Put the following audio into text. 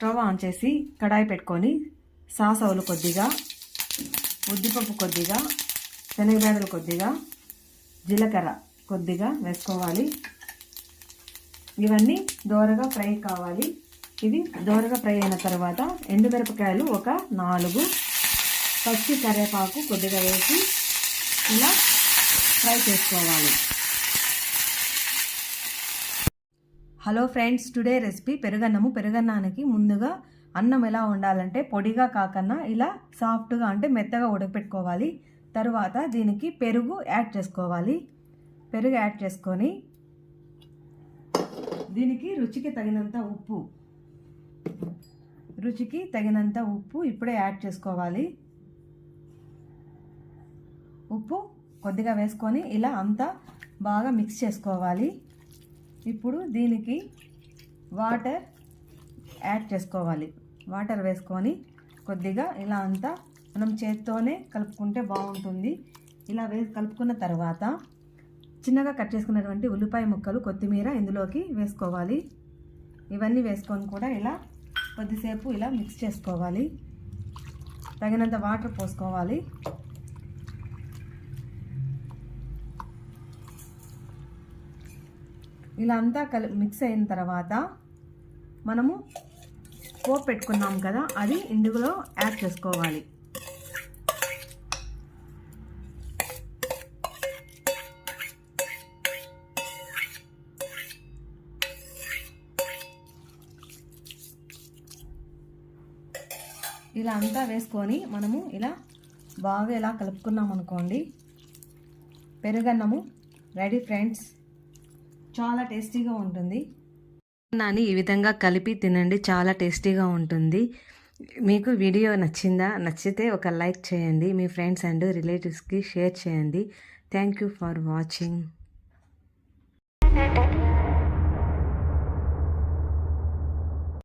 Stove on చేసి కడాయి పెట్టుకొని సాసవులు కొద్దిగా ఉద్దిపప్పు కొద్దిగా శనగబేడలు కొద్దిగా జీలకర్ర కొద్దిగా వేసుకోవాలి. ఇవన్నీ దోరగా ఫ్రై కావాలి. ఇవి దోరగా ఫ్రై అయిన తర్వాత ఎండుమిరపకాయలు ఒక నాలుగు పచ్చి కరివేపాకు కొద్దిగా వేసి ఇలా ఫ్రై చేసుకోవాలి. హలో ఫ్రెండ్స్ టుడే రెసిపీ పెరుగన్నము. పెరుగన్నానికి ముందుగా అన్నం ఎలా ఉండాలంటే పొడిగా కాకన్నా ఇలా సాఫ్ట్గా అంటే మెత్తగా ఉడకపెట్టుకోవాలి. తరువాత దీనికి పెరుగు యాడ్ చేసుకోవాలి. పెరుగు యాడ్ చేసుకొని దీనికి రుచికి తగినంత ఉప్పు. రుచికి తగినంత ఉప్పు ఇప్పుడే యాడ్ చేసుకోవాలి. ఉప్పు కొద్దిగా వేసుకొని ఇలా అంతా బాగా మిక్స్ చేసుకోవాలి. ఇప్పుడు దీనికి వాటర్ యాడ్ చేసుకోవాలి. వాటర్ వేసుకొని కొద్దిగా ఇలా అంతా మనం చేత్తోనే కలుపుకుంటే బాగుంటుంది. ఇలా వే కలుపుకున్న తర్వాత చిన్నగా కట్ చేసుకున్నటువంటి ఉల్లిపాయ ముక్కలు కొత్తిమీర ఇందులోకి వేసుకోవాలి. ఇవన్నీ వేసుకొని కూడా ఇలా కొద్దిసేపు ఇలా మిక్స్ చేసుకోవాలి. తగినంత వాటర్ పోసుకోవాలి. ఇలా అంతా కలి మిక్స్ అయిన తర్వాత మనము పోపు పెట్టుకున్నాం కదా అది ఇందులో యాడ్ చేసుకోవాలి. ఇలా అంతా వేసుకొని మనము ఇలా బాగా ఇలా కలుపుకున్నాం అనుకోండి పెరుగన్నము రెడీ ఫ్రెండ్స్ చాలా టేస్టీగా ఉంటుంది. నాని ఈ విధంగా కలిపి తినండి చాలా టేస్టీగా ఉంటుంది. మీకు వీడియో నచ్చిందా? నచ్చితే ఒక లైక్ చేయండి. మీ ఫ్రెండ్స్ అండ్ రిలేటివ్స్కి షేర్ చేయండి. Thank you for watching.